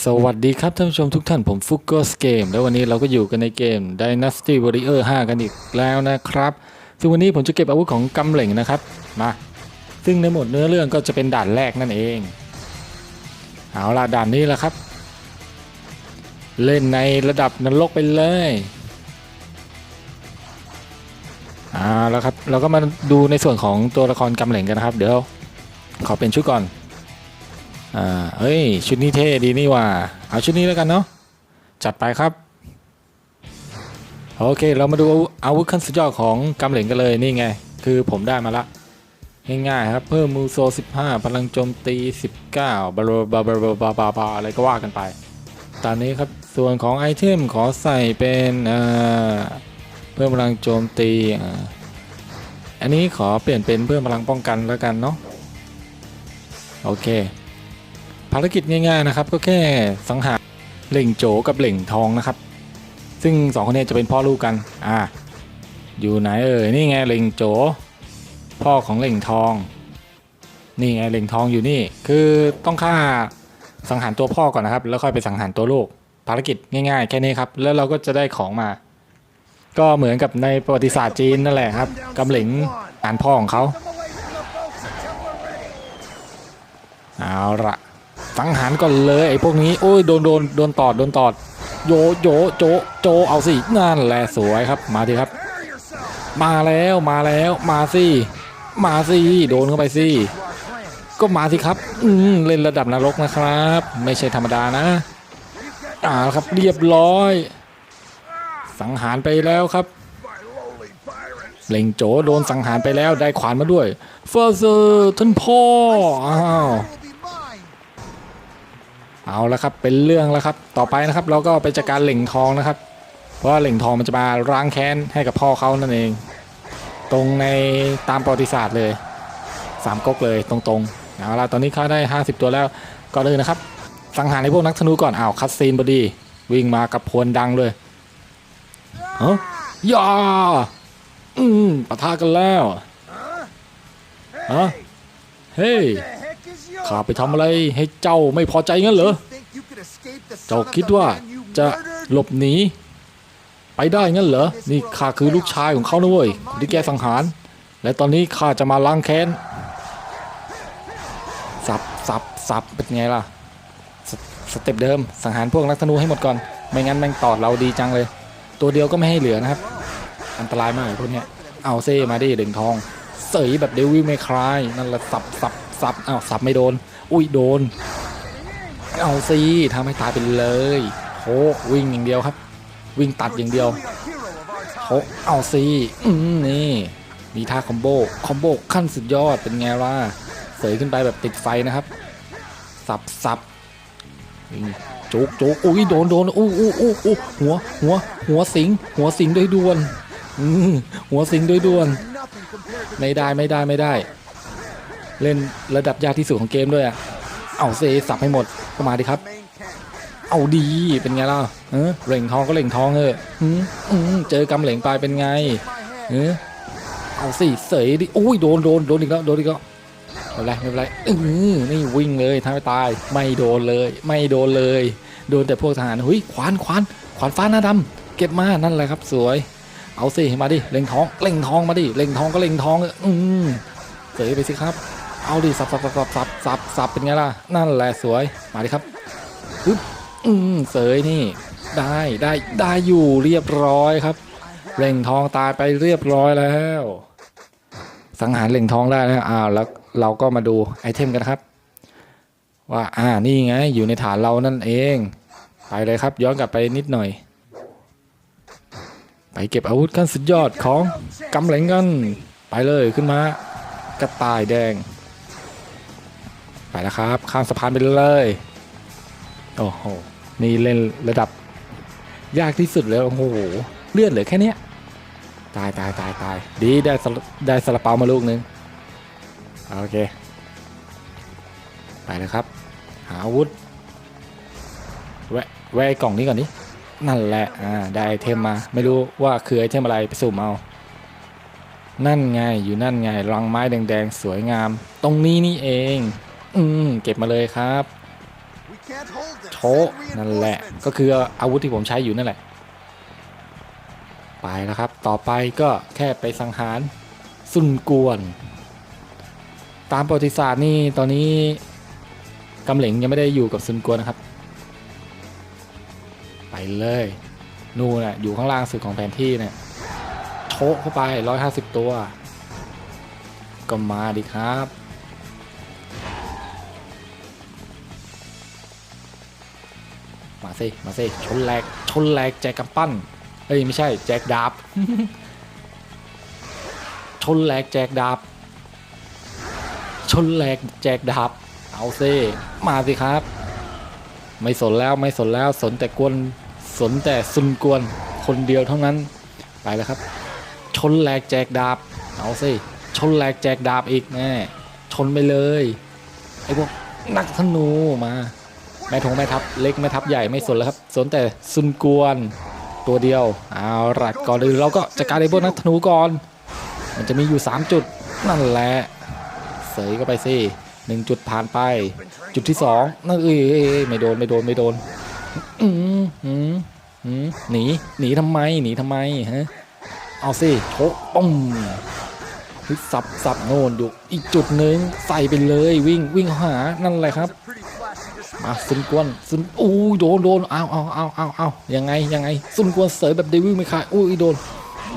สวัสดีครับท่านผู้ชมทุกท่านผมฟุกโกสเกมแล้ววันนี้เราก็อยู่กันในเกม Dynasty Warrior 5 กันอีกแล้วนะครับ ซึ่งวันนี้ผมจะเก็บอาวุธของกำเหล่งนะครับ มา ซึ่งในหมวดเนื้อเรื่องก็จะเป็นด่านแรกนั่นเอง เอาล่ะด่านนี้แหละครับ เล่นในระดับนรกไปเลยเอาแล้วครับ เราก็มาดูในส่วนของตัวละครกำเหล่งกันนะครับ เดี๋ยวขอเป็นชุดก่อน อ่าเอ้ย ชุดนี้เท่ดีนี่ว่า เอาชุดนี้แล้วกันเนาะ จัดไปครับ โอเค เรามาดูอาวุธขั้นสุดยอดของกำเหลงกันเลยนี่ไง คือผมได้มาละง่ายๆครับเพิ่มมูโซ 15 พลังโจมตี 19 บาบาบาบาบาบาบาอะไรก็ว่ากันไป ตอนนี้ครับ ส่วนของไอเทมขอใส่เป็นเพิ่มพลังโจมตีอันนี้ขอเปลี่ยนเป็นเพิ่มพลังป้องกันแล้วกันเนาะ โอเค ภารกิจง่ายๆนะครับ ก็แค่สังหารเหล่งโจกับเหล่งทองนะครับ ซึ่งสองคนนี้จะเป็นพ่อลูกกัน อ่า อยู่ไหนเอ่ยนี่ไงเหล่งโจ พ่อของเหล่งทอง นี่ไงเหล่งทองอยู่นี่ คือต้องฆ่าสังหารตัวพ่อก่อนนะครับ แล้วค่อยไปสังหารตัวลูก ภารกิจง่ายๆ แค่นี้ครับ แล้วเราก็จะได้ของมา ก็เหมือนกับในประวัติศาสตร์จีนนั่นแหละครับกำเหลงอ่านพ่อของเขาเอาละ สังหารก่อนเลยไอ้พวกนี้โอ้ยโดนโดนโดนตอดโดนตอด โยโยโจโจเอาสินั่นแหละสวยครับมาดิครับ มาแล้วมาแล้วมาสิมาสิโดนเข้าไปสิก็มาสิครับ อืมเล่นระดับนรกนะครับ ไม่ใช่ธรรมดานะอ่าครับเรียบร้อย สังหารไปแล้วครับเล็งโจโดนสังหารไปแล้วได้ขวานมาด้วยเฟอร์เซอร์ท่านพ่ออ้าว เอาละครับเป็นเรื่องแล้วครับต่อไปนะครับเราก็ไปจัดการเหล่งทองนะครับ เพราะว่าเหล่งทองมันจะมาล้างแค้นให้กับพ่อเขานั่นเอง ตรงในตามประวัติศาสตร์เลยสามก๊กเลยตรงๆเอาละตอนนี้เขาได้ 50 ตัวแล้วก่อนเลยนะครับ สังหารในพวกนักธนูก่อนอ้าวคัดซีนพอดีวิ่งมากับพวนดังเลยเฮ้ยย่าอืมปะทะกันแล้วฮะเฮ้ย ข้าไปทำอะไรให้เจ้าไม่พอใจงั้นเหรอ เจ้าคิดว่าจะหลบหนี ไปได้งั้นเหรอ นี่ข้าคือลูกชายของเขานะเว้ยคนที่แกสังหาร และตอนนี้ข้าจะมาล้างแค้น สับสับสับเป็นไงล่ะสสเต็ปเดิม สังหารพวกนักธนูให้หมดก่อน ไม่งั้นแม่งตอดเราดีจังเลย ตัวเดียวก็ไม่ให้เหลือนะครับ อันตรายมากพวกเนี้ย เอาเซ่มาดิเด่งทอง เสยแบบเดวิลไม่คลาย นั่นแหละสับสับ สับอ้าวสับไม่โดน อุ้ยโดน เอาสิทำให้ตายไปเลยโหวิ่งอย่างเดียวครับ วิ่งตัดอย่างเดียวโหเอาสิอืมนี่ มีท่าคอมโบคอมโบขั้นสุดยอดเป็นไงล่ะเสยขึ้นไปแบบติดไฟนะครับ สับสับอืมจุกจุกอุ้ยโดนโดนอู้อู้อู้อู้หัว หัว หัวสิง หัวสิงโดยด่วนอืมหัวสิงโดยด่วน ไม่ได้ไม่ได้ไม่ได้ เล่นระดับยากที่สุดของเกมด้วยอะเอาเซสับให้หมดก็มาดิครับ เอาดีเป็นไงล่ะเออเหล่งทองก็เหล่งทองเอออเจอกำเหล่งปลายเป็นไงเออเอาสิเสยดิอุ้ยโดนโดนโดนอีกแล้วโดนอีกแล้วไม่เป็นไรไม่เป็นไรอือนี่วิ่งเลยทำให้ตาย ไม่โดนเลย ไม่โดนเลย โดนแต่พวกทหารเฮ้ยขวานขวานขวานฟ้าหน้าดำเก็บมานั่นแหละครับ สวย เอาสิมาดิเล็งทองเล็งทองมาดิเล็งทองก็เล็งทองเออเสยไปสิครับ เอาดิสับสับสับสับสับสับสับเป็นไงล่ะ นั่นแหละสวย มาดิครับปึ๊บอืมเสยนี่ ได้ได้ได้อยู่เรียบร้อยครับเหล่งทองตายไปเรียบร้อยแล้ว สังหารเหล่งทองได้แล้วอ้าวแล้วเราก็มาดูไอเทมกันครับ ว่าอ่านี่ไงอยู่ในฐานเรานั่นเอง ไปเลยครับ ย้อนกลับไปนิดหน่อย ไปเก็บอาวุธขั้นสุดยอดของกำเหลงกัน ไปเลยขึ้นมากระต่ายแดง ไปแล้วครับ ข้ามสะพานไปเลย โอ้โห นี่เล่นระดับ ยากที่สุดแล้ว โอ้โห เลื่อดเหลือแค่นี้ตายตายตายตาย ดีได้ได้สลับเปามาลูกนึง โอเค ไปเลยครับ หาอาวุธ แวะแวะกล่องนี้ก่อนนี้นั่นแหละ อ่า ได้ไอเทมมา ไม่รู้ว่าคือไอเทมอะไร ไปสุ่มเอา นั่นไง อยู่นั่นไง รังไม้แดงๆ สวยงาม ตรงนี้นี่เอง อืมเก็บมาเลยครับโถะนั่นแหละ ก็คืออาวุธที่ผมใช้อยู่นั่นแหละ ไปแล้วครับ ต่อไปก็แค่ไปสังหารซุนกวน ตามประวัติศาสตร์นี่ตอนนี้กำเหลงยังไม่ได้อยู่กับซุนกวนนะครับ ไปเลยนู่นน่ะอยู่ข้างล่างสุดของแผนที่เนี่ยโชกเข้าไป 150 ตัว ก็มาดิครับ มาสิมาสิชนแหลกชนแหลกแจกกำปั้นเฮ้ยไม่ใช่ แจกดาบ ชนแหลกแจกดาบ ชนแหลกแจกดาบ เอาซิมาสิครับ ไม่สนแล้วไม่สนแล้วสนแต่กวนสนแต่ซุนกวนคนเดียวเท่านั้นไปแล้วครับ ชนแหลกแจกดาบ เอาสิชนแหลกแจกดาบอีกแน่ชนไปเลยไอ้พวกนักธนูมา แม่ทงแม่ทัพเล็กแม่ทัพใหญ่ไม่สนแล้วครับ สนแต่ซุนกวนตัวเดียวเอาละก่อนอื่นเราก็จัดการไอ้พวกนักธนูก่อน มันจะมีอยู่ 3 จุดนั่นแหละเสยก็ไปสิหนึ่งจุดผ่านไป จุดที่สองนั่นเอ้ยไม่โดนไม่โดนไม่โดนอืมอืมอืมหนีหนีทำไมหนีทำไมฮะเอาสิโชกปุ้มสับสับโน่นอยู่อีกจุดหนึ่งใส่ไปเลยวิ่งวิ่งหานั่นแหละครับ มาซุนกวนซุนอู้โดนโดนเอาเอาเอาเอาเอายังไงยังไงซุนกวนเสยแบบเดวิลเมคายอุ้โดน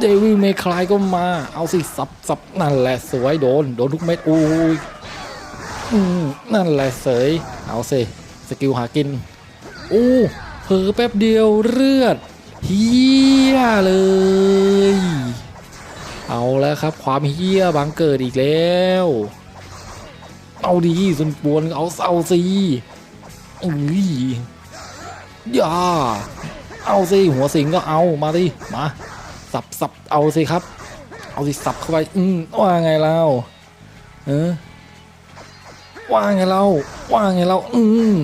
เดวิลเมคายก็มาเอาสิสับสับนั่นแหละสวยโดนโดนทุกเม็ดอุ้นั่นแหละเสยเอาสิสกิลหากินอู้เผลอแป๊บเดียวเลือดเฮียเลย เอาแล้วครับ ความเฮียบังเกิดอีกแล้ว เอาดีซุนกวนเอาเอาสิ อุ้ยอย่าเอาสิหัวสิงก็เอามาดิมาสับสับเอาสิครับ เอาสิสับเข้าไปอืมว่าไงเราเออว่าไงเราว่าไงเราอืม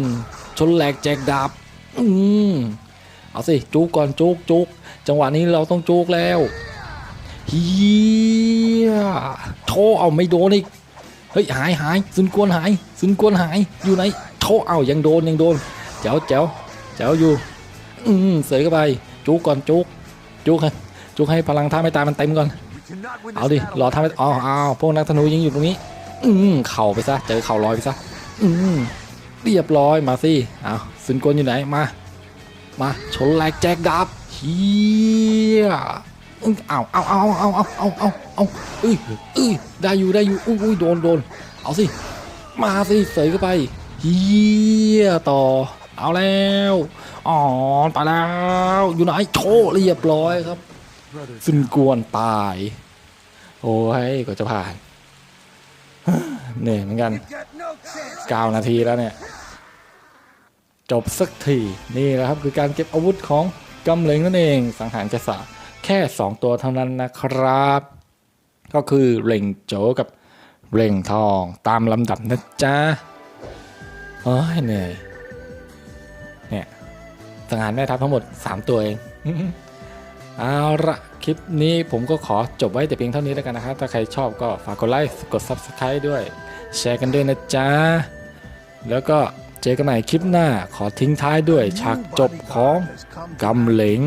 ชนแหลกแจกดาบอืมเอาสิจุกก่อนจุกจุกจังหวะนี้เราต้องจุกแล้วเฮียโชเอาไม่โดนอีกเฮ้ยหายหายซุนกวนหายซุนกวนหายอยู่ไหน โชเอายังโดนยังโดนเจ๋วเจ๋วเจ๋วอยู่ อืมเสยเข้าไปจุกก่อนจุกจุกให้จุกให้พลังท่าไม่ตายมันเต็มก่อน เอาดิรอท่าไม่อ๋ออ้าพวกนักธนูยิงอยู่ตรงนี้ อืมเข่าไปซะเจอเข่าลอยไปซะอืมเรียบร้อยมาสิเอาซุนกนอยู่ไหนมามาชนแหลกแจกดาบเฮียอืมเอาเอาเอาเอาเอาเอาเอาเอาเอ้ยเอ้ยได้อยู่ได้อยู่อุ้ยอุ้ยโดนโดนเอาสิมาสิเสยเข้าไป เฮียต่อ เอาแล้ว อ๋อไปแล้ว อยู่ไหนโชว์เรียบร้อยครับซึนกวนตาย โอ้ยก็จะผ่านเนื่ยเหมือนกัน9นาทีแล้วเนี่ย จบสักทีนี่แหละครับคือการเก็บอาวุธของกำเหลงนั่นเอง สังหารกษัตริย์แค่ 2 ตัวเท่านั้นนะครับ ก็คือเร่งโจกับเร่งทองตามลำดับนะจ๊ะ โอ้ยเหนื่อยเนี่ยสังหารแม่ทัพทั้งหมด 3 ตัวเองเอาละคลิปนี้ผมก็ขอจบไว้แต่เพียงเท่านี้แล้วกันนะครับ ถ้าใครชอบก็ฝากกดไลค์กด Subscribe ด้วย แชร์กันด้วยนะจ๊ะ แล้วก็เจอกันใหม่คลิปหน้าขอทิ้งท้ายด้วยฉากจบของกำเหลง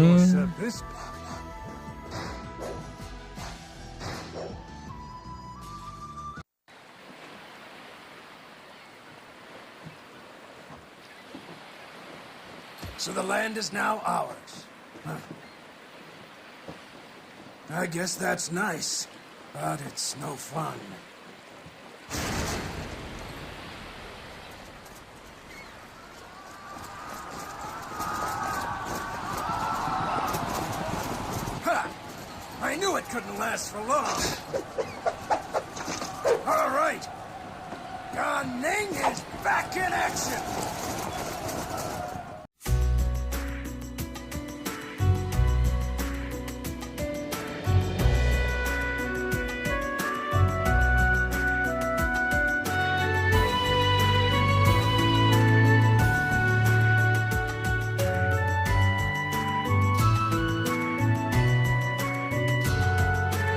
So the land is now ours. Huh. I guess that's nice, but it's no fun. Ha! I knew it couldn't last for long. All right. Gan Ning is back in action.